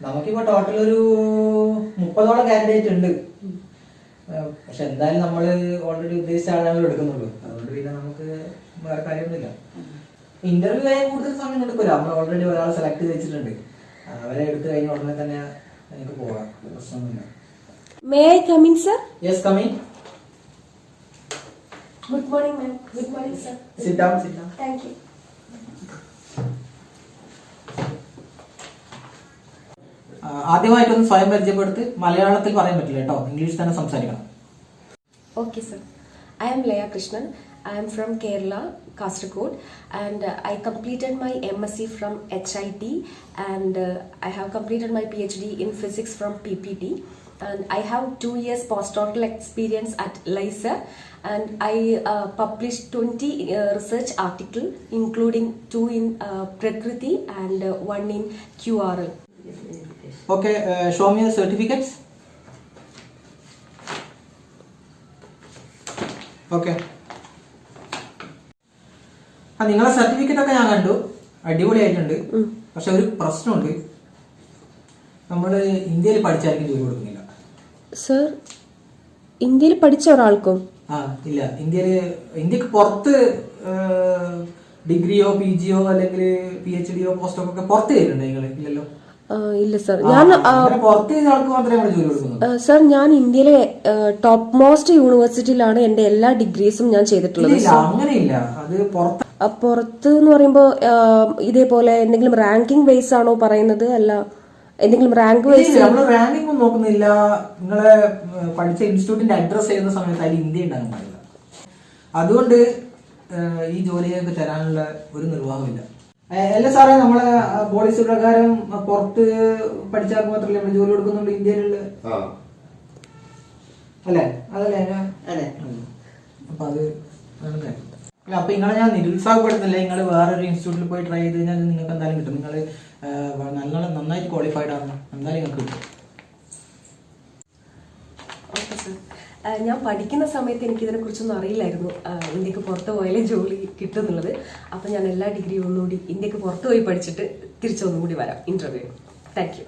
നമുക്കിപ്പോ ടോട്ടൽ ഒരു മുപ്പതോളം കാൻഡിഡേറ്റ് ഉണ്ട് പക്ഷെ എന്തായാലും നമ്മൾ ഓൾറെഡി ഉദ്ദേശിച്ച ആളാണല്ലോ എടുക്കുന്നുള്ളൂ അതുകൊണ്ട് പിന്നെ നമുക്ക് വേറെ കാര്യമൊന്നുമില്ല ഇന്റർവ്യൂ ചെയ്യാൻ കൂടുതൽ സമയം എടുക്കില്ല നമ്മൾ ഓൾറെഡി ഒരാളെ സെലക്ട് ചെയ്ത് വെച്ചിട്ടുണ്ട് അവരെ എടുത്തു കഴിഞ്ഞ ഉടനെ തന്നെ എനിക്ക് പോകാം പ്രശ്നമൊന്നുമില്ല May I come in, sir? Yes in. Good morning, ma'am. Good morning, sir. Sit down sit down Thank you. ആദ്യമായിട്ട് ഒന്ന് സ്വയം പരിചയപ്പെടുത്ത് മലയാളത്തിൽ പറയാൻ പറ്റില്ല കേട്ടോ. ഇംഗ്ലീഷ് തന്നെ സംസാരിക്കണം. Okay sir I am Laya Krishnan I am from Kerala Kasaragod and I completed my M S C from H I T and I have completed my P H D in physics from P P T and I have two years post postdoctoral experience at IISER and I publish twenty research article including two in Prakriti and one in Q R L okay show the certificates okay ആ നിങ്ങളെ certificate ഒക്കെ ഞാൻ കണ്ടു. അടിപൊളിയായിട്ടുണ്ട്. പക്ഷെ ഒരു പ്രശ്നമുണ്ട്. നമ്മൾ ഇന്ത്യയിൽ പഠിച്ചായിരിക്കും ജോലി കൊടുക്കുന്നില്ല. സർ ഇന്ത്യയിൽ പഠിച്ച ഒരാൾക്കും? ആ ഇല്ല. ഇന്ത്യയിൽ ഇന്ത്യയ്ക്ക് പുറത്ത് ഡിഗ്രിയോ പി ജിയോ അല്ലെങ്കിൽ പി എച്ച് ഡിയോ പോസ്റ്റോ ഒക്കെ പുറത്ത് ചെയ്തിട്ടുണ്ട് നിങ്ങൾ ഇല്ലല്ലോ? ഇല്ല സർ ഞാൻ സർ ഞാൻ ഇന്ത്യയിലെ ടോപ്പ് മോസ്റ്റ് യൂണിവേഴ്സിറ്റിയിലാണ് എന്റെ എല്ലാ ഡിഗ്രീസും ഞാൻ ചെയ്തിട്ടുള്ളത് പുറത്ത് എന്ന് പറയുമ്പോൾ ഇതേപോലെ എന്തെങ്കിലും റാങ്കിങ് ബേസ് ആണോ പറയുന്നത്? അല്ല എന്തെങ്കിലും റാങ്ക് നമ്മൾ റാങ്കിങ് നോക്കുന്നില്ല. നിങ്ങളെ പഠിച്ച ഇൻസ്റ്റിറ്റ്യൂട്ടിന്റെ അഡ്രസ് ചെയ്യുന്ന സമയത്ത് അതിൽ ഇന്ത്യ ഉണ്ടാകാൻ പാടില്ല അതുകൊണ്ട് ഈ ജോലിയൊക്കെ തരാനുള്ള ഒരു നിർവാഹമില്ല. അല്ല സാറേ നമ്മളെ പോളിസി പ്രകാരം പുറത്ത് പഠിച്ചാൽ മാത്രമല്ലേ നമ്മൾ ജോലി കൊടുക്കുന്നുണ്ട് ഇന്ത്യയിലുള്ള? ആ. അല്ലേ? അതല്ലേ? അതെ. അപ്പൊ അത് അല്ല അപ്പൊ നിങ്ങളെ ഞാൻ നിരുത്സാഹപ്പെടുന്നില്ല നിങ്ങൾ വേറൊരു ഇൻസ്റ്റിറ്റ്യൂട്ടിൽ പോയി ട്രൈ ചെയ്ത് കഴിഞ്ഞാൽ നിങ്ങൾക്ക് എന്തായാലും കിട്ടും. നിങ്ങൾ നല്ല നന്നായിട്ട് ക്വാളിഫൈഡ് ആണ് എന്തായാലും നിങ്ങൾക്ക് കിട്ടും. ഓക്കെ സർ ആ, ഞാൻ പഠിക്കുന്ന സമയത്ത് എനിക്ക് ഇതിനെ കുറിച്ചൊന്നും അറിയില്ലായിരുന്നു. ഇന്ത്യയ്ക്ക് പുറത്ത് പോയാലേ ജോലി കിട്ടുന്നുള്ളത്. അപ്പം ഞാൻ എല്ലാ ഡിഗ്രിയും ഒന്നുകൂടി ഇന്ത്യയ്ക്ക് പുറത്ത് പോയി പഠിച്ചിട്ട് തിരിച്ചൊന്നും കൂടി വരാം ഇന്റർവ്യൂ താങ്ക്